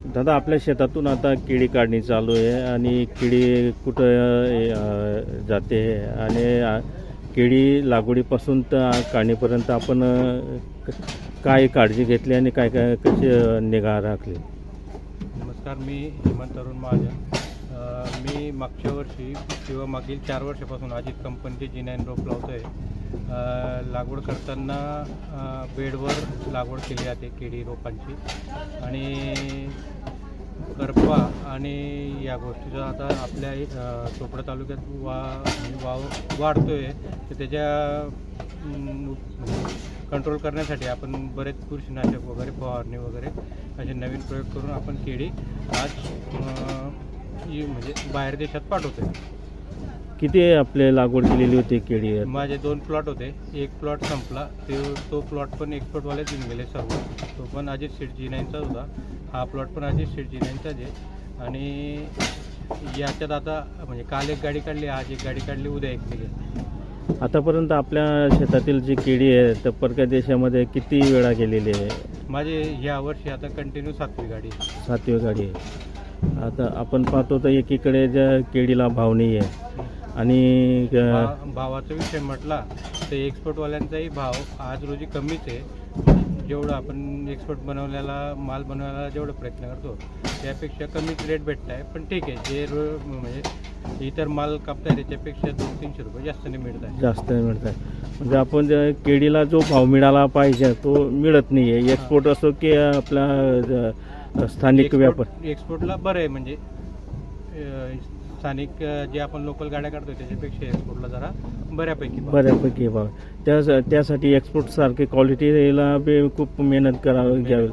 दादा आपल्या शेतातून आता केळी काढणी चालू आहे आणि केळी कुठं जाते आणि केळी लागवडीपासून तर काढणीपर्यंत आपण काय काळजी घेतली आणि काय काय कशी निगा राखली? नमस्कार मी हेमंत तरुण महाजन. मी मागच्या वर्षी किंवा मागील चार वर्षापासून अजित कंपनीचे जी नाईन रोप लावतो आहे लागवड करताना बेडवर लागवड केली जाते केळी रोपांची. आणि करपा आणि या गोष्टीचा आता आपल्या चोपडा तालुक्यात वा वाव वाढतो आहे तर त्याच्या कंट्रोल करण्यासाठी आपण बरेच बुरशीनाशक वगैरे फवारणी वगैरे असे नवीन प्रयोग करून आपण केळी आज म्हणजे बाहेर देशात पाठवतो किती आपले लागवड केलेली होती केळी? माझे दोन प्लॉट होते. एक प्लॉट संपला. ते तो प्लॉट पण एक्सपोर्टवाले देऊन गेले सर्व. तो पण अजित जी नाईनचाच होता. हा प्लॉट पण अजित सीट जी नाईनचाच आहे. आणि याच्यात आता म्हणजे काल एक गाडी काढली आज एक गाडी काढली उद्या एक निघेल. आतापर्यंत आपल्या शेतातील जी केळी आहे तर परदेशामध्ये किती वेळा गेलेली आहे? माझे ह्या वर्षी आता कंटिन्यू सातवी गाडी आहे. सातवी गाडी आहे. आता आपण पाहतो तर एकीकडे ज्या केळीला भाव नाही आहे. आणि भा- भावाचा विषय म्हटला तर एक्सपोर्टवाल्यांचाही भाव आज रोजी कमीच आहे. जेवढं आपण एक्सपोर्ट बनवल्याला माल बनवायला जेवढं प्रयत्न करतो त्यापेक्षा कमीच रेट भेटत आहे. पण ठीक आहे जे रो म्हणजे इतर माल कापताय त्याच्यापेक्षा दोन तीनशे रुपये जास्त नाही मिळत आहे. जास्त मिळत आहे. म्हणजे आपण ज्या केळीला जो भाव मिळाला पाहिजे तो मिळत नाही आहे. एक्सपोर्ट असो की आपला अ, स्थानिक व्यापार. एक्सपोर्टला बरं आहे म्हणजे अं, स्थानिक अं, जे आपण लोकल गाड्या काढतो त्याच्यापेक्षा एक्सपोर्टला जरा बऱ्यापैकी भाव. बऱ्यापैकी भाव त्या त्यासाठी एक्सपोर्ट सारखी क्वालिटीला बी खूप मेहनत करावी घ्यावी.